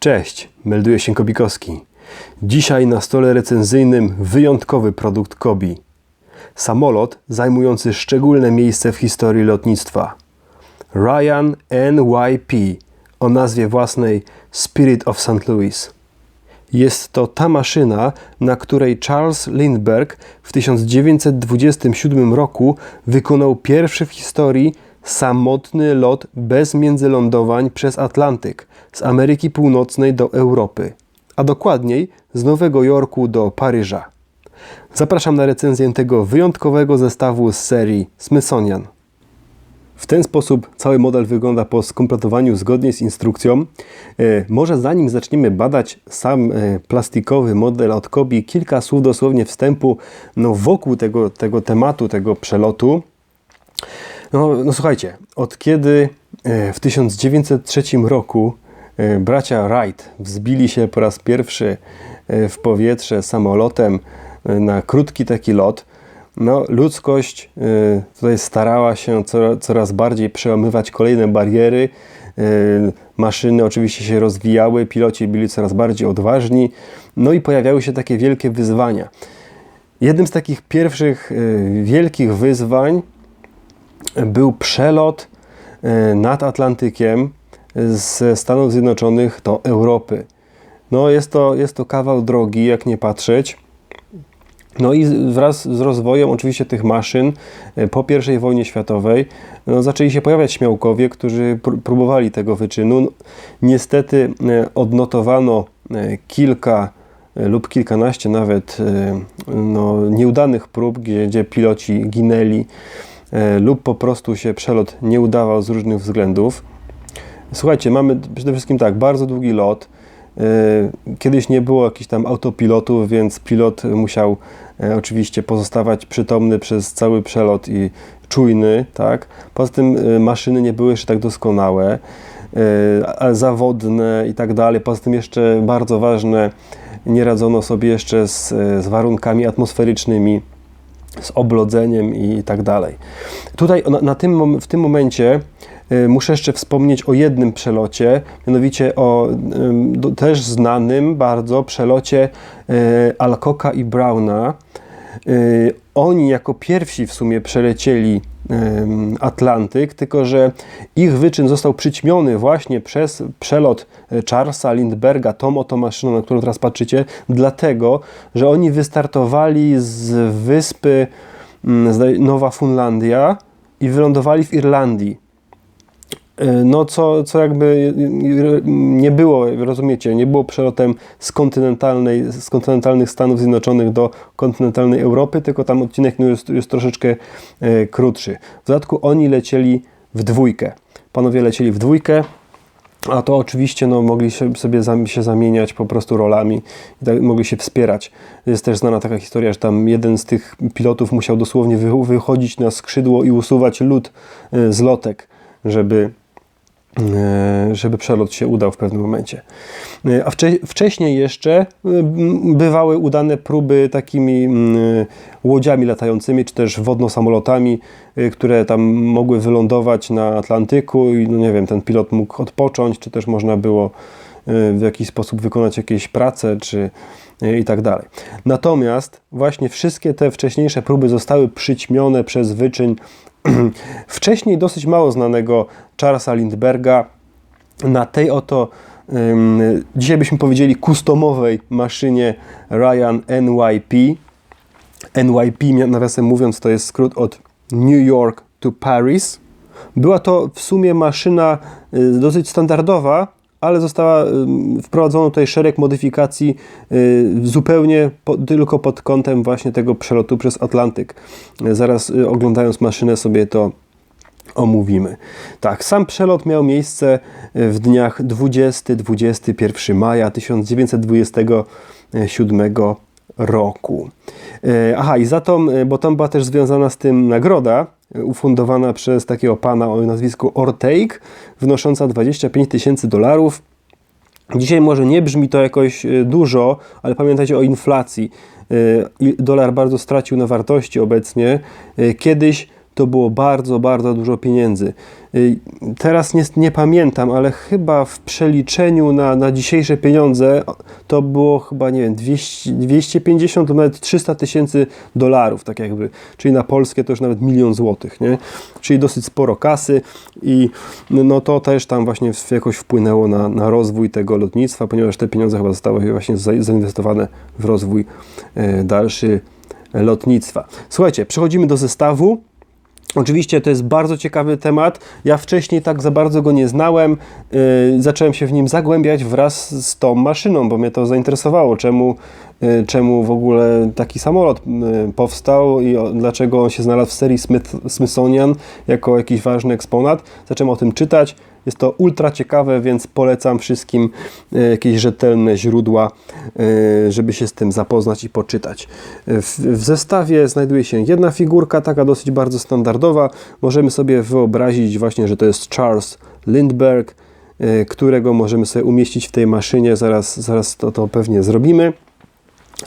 Cześć, melduje się Kobikowski. Dzisiaj na stole recenzyjnym wyjątkowy produkt Kobi. Samolot zajmujący szczególne miejsce w historii lotnictwa. Ryan NYP o nazwie własnej Spirit of St. Louis. Jest to ta maszyna, na której Charles Lindbergh w 1927 roku wykonał pierwszy w historii samotny lot bez międzylądowań przez Atlantyk z Ameryki Północnej do Europy, a dokładniej z Nowego Jorku do Paryża. Zapraszam na recenzję tego wyjątkowego zestawu z serii Smithsonian. W ten sposób cały model wygląda po skompletowaniu zgodnie z instrukcją. E, może zanim zaczniemy badać sam e, plastikowy model od Kobi, kilka słów dosłownie wstępu no, wokół tego, tego tematu, tego przelotu. No, no słuchajcie, od kiedy e, w 1903 roku bracia Wright wzbili się po raz pierwszy w powietrze samolotem na krótki taki lot, no, ludzkość tutaj starała się coraz bardziej przełamywać kolejne bariery. Maszyny oczywiście się rozwijały, piloci byli coraz bardziej odważni, no i pojawiały się takie wielkie wyzwania. Jednym z takich pierwszych wielkich wyzwań był przelot nad Atlantykiem ze Stanów Zjednoczonych do Europy. No jest to, jest to kawał drogi, jak nie patrzeć. No i wraz z rozwojem oczywiście tych maszyn e, po I wojnie światowej no, zaczęli się pojawiać śmiałkowie, którzy próbowali tego wyczynu. Niestety e, odnotowano e, kilka lub kilkanaście nawet no, nieudanych prób, gdzie, gdzie piloci ginęli lub po prostu się przelot nie udawał z różnych względów. Słuchajcie, mamy przede wszystkim tak, bardzo długi lot, E, kiedyś nie było jakichś tam autopilotów, więc pilot musiał e, oczywiście pozostawać przytomny przez cały przelot i czujny, tak? Poza tym e, maszyny nie były jeszcze tak doskonałe, zawodne i tak dalej. Poza tym jeszcze bardzo ważne, nie radzono sobie jeszcze z, z warunkami atmosferycznymi, z oblodzeniem i tak dalej. Tutaj na, na tym, w tym momencie Y, muszę jeszcze wspomnieć o jednym przelocie, mianowicie o też znanym bardzo przelocie y, Alcocka i Browna. Y, oni jako pierwsi w sumie przelecieli Atlantyk, tylko że ich wyczyn został przyćmiony właśnie przez przelot Charlesa Lindberga, tą oto maszyną, na którą teraz patrzycie, dlatego, że oni wystartowali z wyspy mm, Nowa Funlandia i wylądowali w Irlandii. E, no co, co jakby nie było, rozumiecie, nie było przelotem z, kontynentalnej, z kontynentalnych Stanów Zjednoczonych do kontynentalnej Europy, tylko tam odcinek jest, jest troszeczkę e, krótszy. W dodatku oni lecieli w dwójkę. Panowie lecieli w dwójkę, a to oczywiście no, mogli się, sobie się zamieniać po prostu rolami i tak, mogli się wspierać. Jest też znana taka historia, że tam jeden z tych pilotów musiał dosłownie wychodzić na skrzydło i usuwać lód z lotek, żeby żeby przelot się udał w pewnym momencie. E, a wcześniej jeszcze e, bywały udane próby takimi łodziami latającymi, czy też wodno-samolotami, które tam mogły wylądować na Atlantyku i no nie wiem, ten pilot mógł odpocząć, czy też można było w jakiś sposób wykonać jakieś prace, czy i tak dalej. Natomiast właśnie wszystkie te wcześniejsze próby zostały przyćmione przez wyczyn wcześniej dosyć mało znanego Charlesa Lindberga na tej oto dzisiaj byśmy powiedzieli kustomowej maszynie Ryan NYP. NYP, nawiasem mówiąc, to jest skrót od New York to Paris. Była to w sumie maszyna y, dosyć standardowa, ale została wprowadzono tutaj szereg modyfikacji y, zupełnie po, tylko pod kątem właśnie tego przelotu przez Atlantyk. Zaraz y, oglądając maszynę sobie to omówimy. Tak, sam przelot miał miejsce w dniach 20-21 maja 1927 roku. E, aha, i za to, bo tam była też związana z tym nagroda, ufundowana przez takiego pana o nazwisku Orteig, wnosząca 25 tysięcy dolarów. Dzisiaj może nie brzmi to jakoś e, dużo, ale pamiętajcie o inflacji. E, dolar bardzo stracił na wartości obecnie. Kiedyś to było bardzo, bardzo dużo pieniędzy. Y, Teraz nie, nie pamiętam, ale chyba w przeliczeniu na, na dzisiejsze pieniądze to było chyba, nie wiem, 200, 250 lub nawet 300 tysięcy dolarów, tak jakby, czyli na Polskę to już nawet milion złotych, nie? Czyli dosyć sporo kasy i no to też tam właśnie jakoś wpłynęło na, na rozwój tego lotnictwa, ponieważ te pieniądze chyba zostały właśnie za- zainwestowane w rozwój e, dalszy lotnictwa. Słuchajcie, przechodzimy do zestawu. Oczywiście to jest bardzo ciekawy temat. Ja wcześniej tak za bardzo go nie znałem. Yy, zacząłem się w nim zagłębiać wraz z tą maszyną, bo mnie to zainteresowało, czemu, yy, czemu w ogóle taki samolot yy, powstał i dlaczego on się znalazł w serii Smith, Smithsonian jako jakiś ważny eksponat. Zacząłem o tym czytać. Jest to ultra ciekawe, więc polecam wszystkim e, jakieś rzetelne źródła, e, żeby się z tym zapoznać i poczytać. W, zestawie znajduje się jedna figurka, taka dosyć bardzo standardowa. Możemy sobie wyobrazić właśnie, że to jest Charles Lindbergh, e, którego możemy sobie umieścić w tej maszynie. Zaraz, zaraz to, to pewnie zrobimy.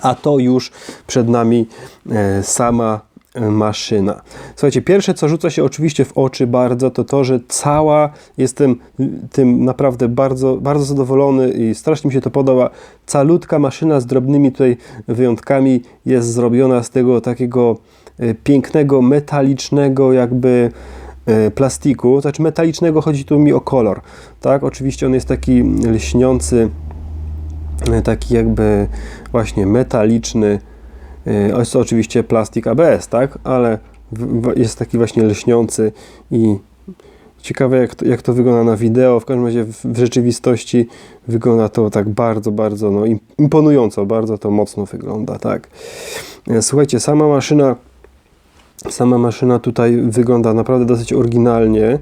A to już przed nami sama maszyna. Słuchajcie, pierwsze co rzuca się oczywiście w oczy bardzo, to to, że cała, jestem tym naprawdę bardzo, bardzo zadowolony i strasznie mi się to podoba. Calutka maszyna z drobnymi tutaj wyjątkami jest zrobiona z tego takiego e, pięknego, metalicznego jakby e, plastiku, znaczy metalicznego chodzi tu mi o kolor, tak? Oczywiście on jest taki lśniący, e, taki jakby właśnie metaliczny. E, Jest to oczywiście plastik ABS, tak? Ale jest taki właśnie lśniący i ciekawe jak to, jak to wygląda na wideo. W każdym razie w, rzeczywistości wygląda to tak bardzo, bardzo no, im- imponująco, bardzo to mocno wygląda, tak? E, Słuchajcie, sama maszyna sama maszyna tutaj wygląda naprawdę dosyć oryginalnie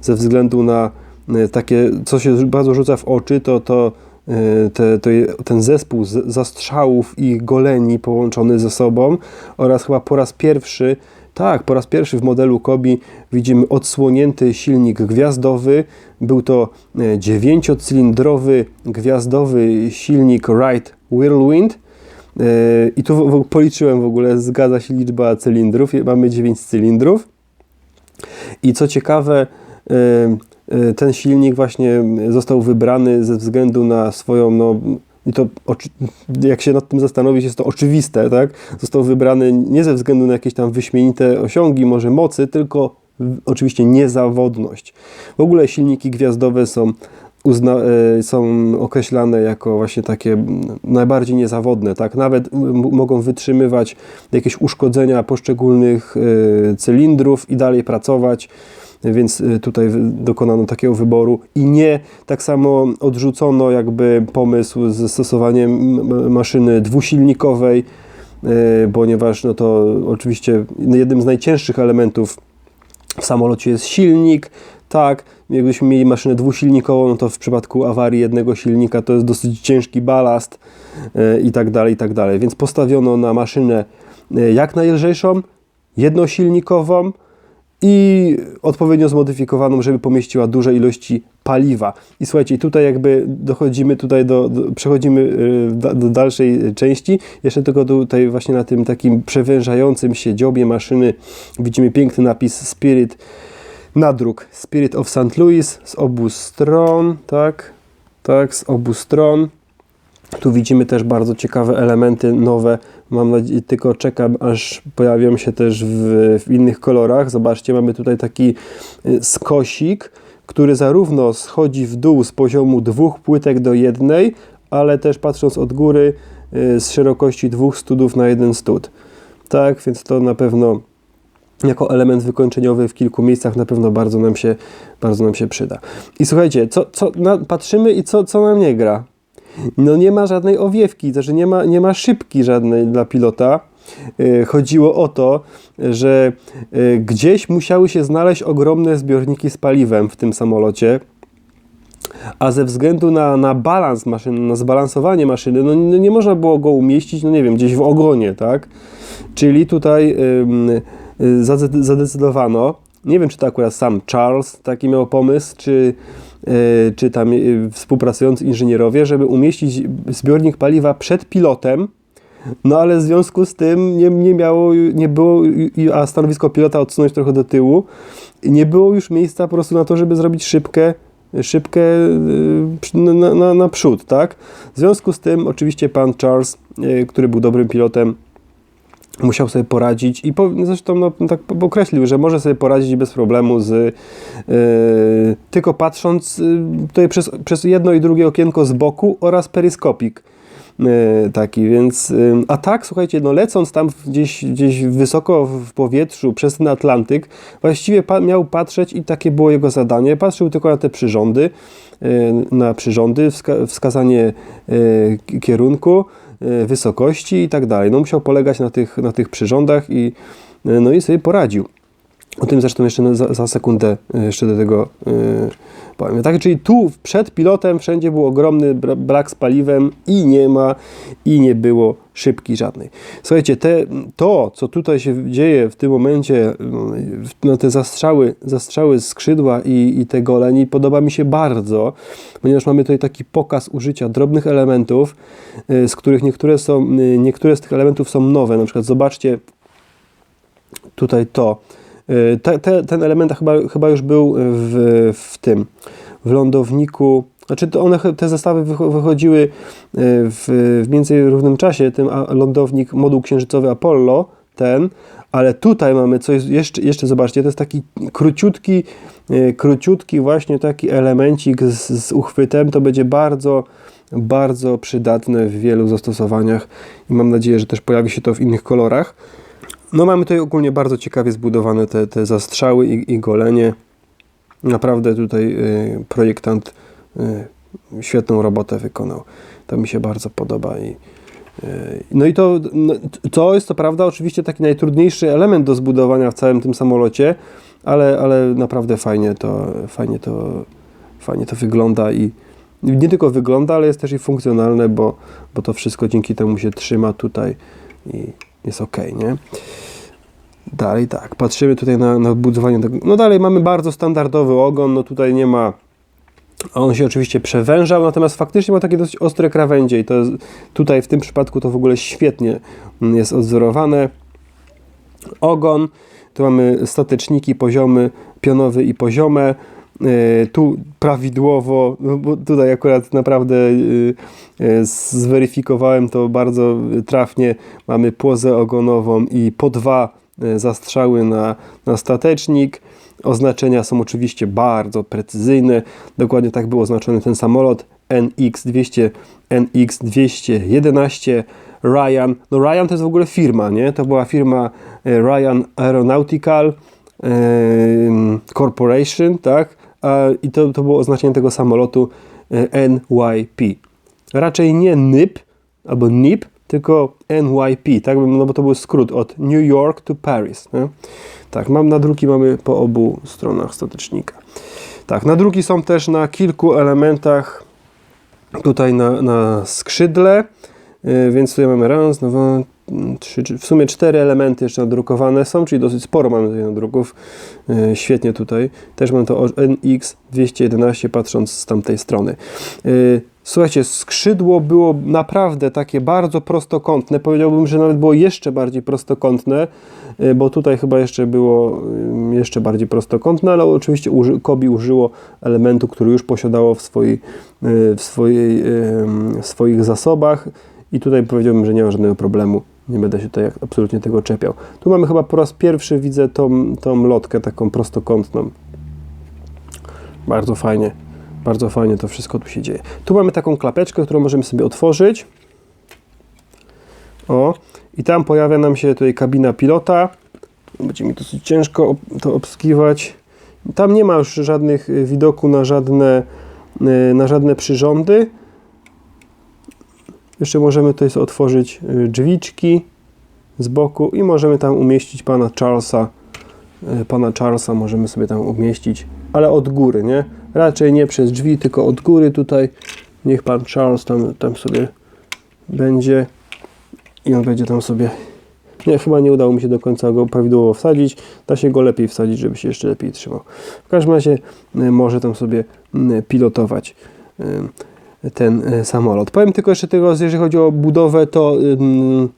ze względu na e, takie, co się bardzo rzuca w oczy, to, to, e, te, to je- ten zespół z- zastrzałów i goleni połączony ze sobą oraz chyba po raz pierwszy, tak, po raz pierwszy w modelu Kobi widzimy odsłonięty silnik gwiazdowy. Był to e, dziewięciocylindrowy gwiazdowy silnik Wright Whirlwind. E, I tu policzyłem w ogóle, zgadza się liczba cylindrów. Mamy 9 cylindrów. I co ciekawe, e, ten silnik właśnie został wybrany ze względu na swoją, no i to jak się nad tym zastanowić, jest to oczywiste, tak? Został wybrany nie ze względu na jakieś tam wyśmienite osiągi, może mocy, tylko oczywiście niezawodność. W ogóle silniki gwiazdowe są, uzna, e, są określane jako właśnie takie mm, najbardziej niezawodne, tak? Nawet mogą wytrzymywać jakieś uszkodzenia poszczególnych e, cylindrów i dalej pracować więc y, tutaj dokonano takiego wyboru i nie tak samo odrzucono jakby pomysł ze stosowaniem maszyny dwusilnikowej, y, ponieważ no to oczywiście jednym z najcięższych elementów w samolocie jest silnik, tak, jakbyśmy mieli maszynę dwusilnikową, no to w przypadku awarii jednego silnika to jest dosyć ciężki balast y, i tak dalej, i tak dalej, więc postawiono na maszynę jak najlżejszą, jednosilnikową, i odpowiednio zmodyfikowaną, żeby pomieściła duże ilości paliwa. I słuchajcie, tutaj jakby dochodzimy tutaj do, do przechodzimy y, da- do dalszej części. Jeszcze tylko tutaj właśnie na tym takim przewężającym się dziobie maszyny widzimy piękny napis Spirit nadruk Spirit of St. Louis z obu stron, tak? Tak, z obu stron. Tu widzimy też bardzo ciekawe elementy nowe. Mam nadzieję, tylko czekam, aż pojawią się też w, w innych kolorach. Zobaczcie, mamy tutaj taki y, skosik, który zarówno schodzi w dół z poziomu dwóch płytek do jednej, ale też patrząc od góry y, z szerokości dwóch studów na jeden stud. Tak, więc to na pewno jako element wykończeniowy w kilku miejscach na pewno bardzo nam się, bardzo nam się przyda. I słuchajcie, co, co, na, patrzymy i co, co nam nie gra? No nie ma żadnej owiewki, to, że nie ma, nie ma szybki żadnej dla pilota. Yy, Chodziło o to, że yy, gdzieś musiały się znaleźć ogromne zbiorniki z paliwem w tym samolocie, a ze względu na, na balans maszyny, na zbalansowanie maszyny, no nie, nie można było go umieścić, no nie wiem, gdzieś w ogonie, tak? Czyli tutaj zade- zadecydowano, nie wiem czy to akurat sam Charles taki miał pomysł, czy, czy tam y, współpracujący inżynierowie, żeby umieścić zbiornik paliwa przed pilotem, no ale w związku z tym nie, nie miało, nie było, a stanowisko pilota odsunąć trochę do tyłu, nie było już miejsca po prostu na to, żeby zrobić szybkę, szybkę y, na, na, na przód, tak? W związku z tym oczywiście pan Charles, y, który był dobrym pilotem, musiał sobie poradzić i po, zresztą no, tak określił, że może sobie poradzić bez problemu z yy, tylko patrząc yy, tutaj przez, przez jedno i drugie okienko z boku oraz peryskopik yy, taki, więc a tak, słuchajcie, no lecąc tam gdzieś, gdzieś wysoko w powietrzu przez ten Atlantyk, właściwie pa, miał patrzeć i takie było jego zadanie, patrzył tylko na te przyrządy, na przyrządy, wska wskazanie kierunku, wysokości i tak dalej. No musiał polegać na tych, na tych przyrządach i, e, no i sobie poradził. O tym zresztą jeszcze za, za sekundę e, jeszcze do tego yy, powiem. Tak, czyli tu przed pilotem wszędzie był ogromny brak z paliwem i nie ma, i nie było szybki żadnej. Słuchajcie, te, to, co tutaj się dzieje w tym momencie, no, te zastrzały, zastrzały skrzydła i, i te goleni, podoba mi się bardzo, ponieważ mamy tutaj taki pokaz użycia drobnych elementów, z których niektóre, są, niektóre z tych elementów są nowe. Na przykład zobaczcie tutaj to, te, te, ten element chyba, chyba już był w, w tym, w lądowniku. Znaczy to one, te zestawy wychodziły y, w, w więcej równym czasie, ten lądownik, moduł księżycowy Apollo, ten, ale tutaj mamy coś, jeszcze, jeszcze zobaczcie, to jest taki króciutki, y, króciutki właśnie taki elemencik z, z uchwytem, to będzie bardzo, bardzo przydatne w wielu zastosowaniach i mam nadzieję, że też pojawi się to w innych kolorach. No mamy tutaj ogólnie bardzo ciekawie zbudowane te, te zastrzały i, i golenie. Naprawdę tutaj y, projektant y, świetną robotę wykonał. To mi się bardzo podoba i y, no i to, no, to jest to prawda oczywiście taki najtrudniejszy element do zbudowania w całym tym samolocie, ale, ale naprawdę fajnie to, fajnie to, fajnie to wygląda i nie tylko wygląda, ale jest też i funkcjonalne, bo, bo to wszystko dzięki temu się trzyma tutaj i jest ok, nie? Dalej tak, patrzymy tutaj na, na budowanie tego. No dalej mamy bardzo standardowy ogon, no tutaj nie ma. On się oczywiście przewężał, natomiast faktycznie ma takie dosyć ostre krawędzie i to jest, tutaj w tym przypadku to w ogóle świetnie jest odzorowane. Ogon, tu mamy stateczniki, poziomy, pionowy i poziome. E, tu prawidłowo, no bo tutaj akurat naprawdę e, e, zweryfikowałem to bardzo trafnie. Mamy płozę ogonową i po dwa zastrzały na, na statecznik. Oznaczenia są oczywiście bardzo precyzyjne. Dokładnie tak był oznaczony ten samolot NX200, NX211 Ryan. No Ryan to jest w ogóle firma, nie? To była firma Ryan Aeronautical Corporation, tak? I to, to było oznaczenie tego samolotu e, NYP. Raczej nie NIP albo NIP, tylko NYP, tak? No bo to był skrót od New York to Paris. Nie? Tak, mam na druki mamy po obu stronach statecznika. Tak, na druki są też na kilku elementach tutaj na, na skrzydle, yy, więc tutaj mamy raz, dwa, trzy, w sumie cztery elementy jeszcze nadrukowane są, czyli dosyć sporo mamy tutaj nadruków. Yy, świetnie tutaj. Też mam to NX211 patrząc z tamtej strony. Yy, słuchajcie, skrzydło było naprawdę takie bardzo prostokątne. Powiedziałbym, że nawet było jeszcze bardziej prostokątne, yy, bo tutaj chyba jeszcze było jeszcze bardziej prostokątne, ale oczywiście uży, Kobi użyło elementu, który już posiadało w, swojej, w, swojej, w swoich zasobach i tutaj powiedziałbym, że nie ma żadnego problemu nie będę się tutaj absolutnie tego czepiał. Tu mamy chyba po raz pierwszy, widzę tą, tą lotkę taką prostokątną. Bardzo fajnie, bardzo fajnie to wszystko tu się dzieje. Tu mamy taką klapeczkę, którą możemy sobie otworzyć. O, i tam pojawia nam się tutaj kabina pilota. Będzie mi dosyć ciężko to obskiwać. Tam nie ma już żadnych widoku na żadne, na żadne przyrządy. Jeszcze możemy tutaj otworzyć y, drzwiczki z boku i możemy tam umieścić pana Charlesa. Y, pana Charlesa możemy sobie tam umieścić, ale od góry, nie? Raczej nie przez drzwi, tylko od góry tutaj. Niech pan Charles tam, tam sobie będzie i on będzie tam sobie nie, chyba nie udało mi się do końca go prawidłowo wsadzić. Da się go lepiej wsadzić, żeby się jeszcze lepiej trzymał. W każdym razie y, może tam sobie pilotować. Ten e, samolot. Powiem tylko jeszcze tego, jeżeli chodzi o budowę, to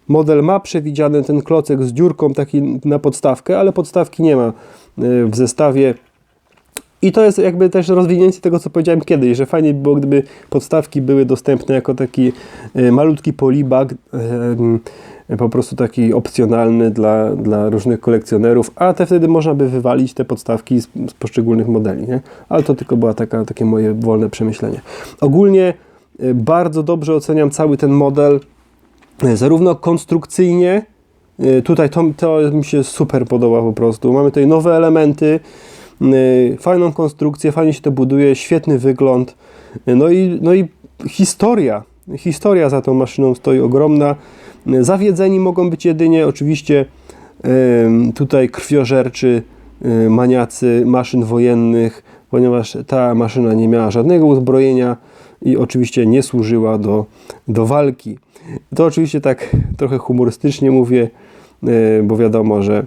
model ma przewidziany ten klocek z dziurką taki na podstawkę, ale podstawki nie ma y, w zestawie. I to jest jakby też rozwinięcie tego, co powiedziałem kiedyś, że fajnie by było, gdyby podstawki były dostępne jako taki y, malutki polibag, po prostu taki opcjonalny dla, dla różnych kolekcjonerów, a te wtedy można by wywalić te podstawki z, z poszczególnych modeli, nie? Ale to tylko była taka, takie moje wolne przemyślenie. Ogólnie y, bardzo dobrze oceniam cały ten model, y, zarówno konstrukcyjnie, y, tutaj to, to mi się super podoba po prostu. Mamy tutaj nowe elementy, fajną konstrukcję, fajnie się to buduje, świetny wygląd, no i, no i historia. Historia za tą maszyną stoi ogromna. Zawiedzeni mogą być jedynie oczywiście tutaj krwiożerczy y, maniacy maszyn wojennych, ponieważ ta maszyna nie miała żadnego uzbrojenia i oczywiście nie służyła do, do walki. To oczywiście tak trochę humorystycznie mówię, y, bo wiadomo, że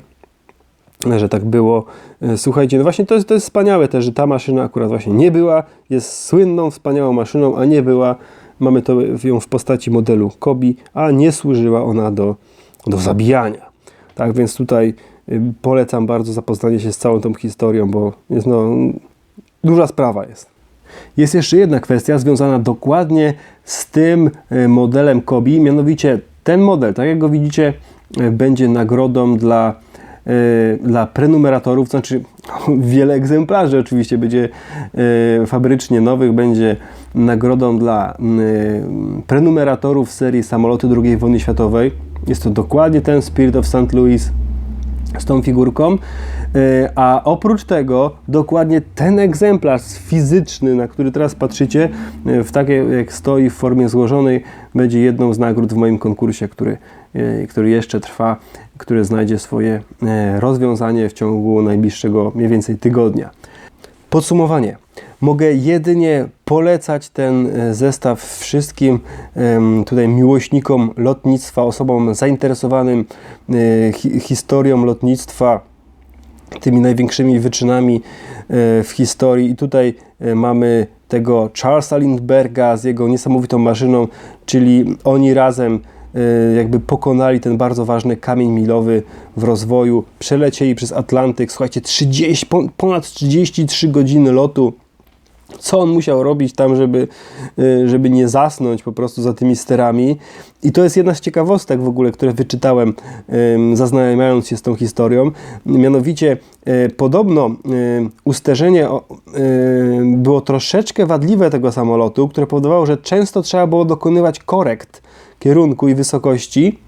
że tak było. E, Słuchajcie, no właśnie to jest, to jest wspaniałe też, że ta maszyna akurat właśnie nie była, jest słynną, wspaniałą maszyną, a nie była, mamy to ją w postaci modelu Kobi, a nie służyła ona do, do zabijania. Tak więc tutaj y, polecam bardzo zapoznanie się z całą tą historią, bo jest no, duża sprawa jest. Jest jeszcze jedna kwestia związana dokładnie z tym e, modelem Kobi, mianowicie ten model, tak jak go widzicie, e, będzie nagrodą dla, dla prenumeratorów, to znaczy wiele egzemplarzy oczywiście będzie e, fabrycznie nowych, będzie nagrodą dla m, prenumeratorów serii samoloty II wojny światowej. Jest to dokładnie ten Spirit of St. Louis z tą figurką. E, A oprócz tego, dokładnie ten egzemplarz fizyczny, na który teraz patrzycie, e, w takiej jak stoi w formie złożonej, będzie jedną z nagród w moim konkursie, który, e, który jeszcze trwa, który znajdzie swoje rozwiązanie w ciągu najbliższego mniej więcej tygodnia. Podsumowanie. Mogę jedynie polecać ten e, zestaw wszystkim tutaj miłośnikom lotnictwa, osobom zainteresowanym e, hi historią lotnictwa, tymi największymi wyczynami e, w historii. I tutaj mamy tego Charlesa Lindberga z jego niesamowitą maszyną, czyli oni razem jakby pokonali ten bardzo ważny kamień milowy w rozwoju, przelecieli przez Atlantyk, słuchajcie, 30, pon- ponad 33 godziny lotu, co on musiał robić tam, żeby, y, żeby nie zasnąć po prostu za tymi sterami. I to jest jedna z ciekawostek w ogóle, które wyczytałem, zaznajamiając się z tą historią. Mianowicie, y, podobno y, usterzenie y, było troszeczkę wadliwe tego samolotu, które powodowało, że często trzeba było dokonywać korekt kierunku i wysokości.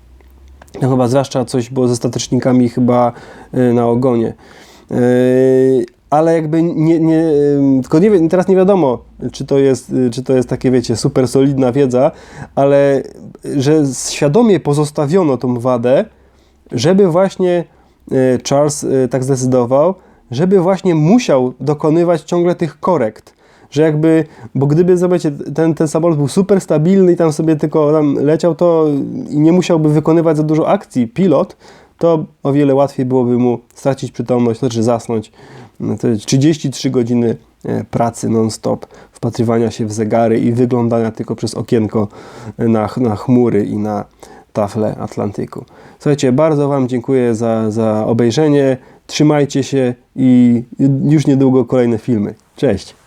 No chyba zwłaszcza coś było ze statecznikami chyba y, na ogonie. Yy, ale jakby nie, nie, ym, tylko nie teraz nie wiadomo, czy to jest, y, czy to jest takie, wiecie, super solidna wiedza, ale że świadomie pozostawiono tą wadę, żeby właśnie y, Charles y, tak zdecydował, żeby właśnie musiał dokonywać ciągle tych korekt. Że jakby, bo gdyby, zobaczcie, ten, ten samolot był super stabilny i tam sobie tylko tam leciał, to nie musiałby wykonywać za dużo akcji pilot, to o wiele łatwiej byłoby mu stracić przytomność, znaczy zasnąć. No To jest 33 godziny e, pracy non-stop, wpatrywania się w zegary i wyglądania tylko przez okienko na, na chmury i na tafle Atlantyku. Słuchajcie, bardzo Wam dziękuję za, za obejrzenie. Trzymajcie się i już niedługo kolejne filmy. Cześć!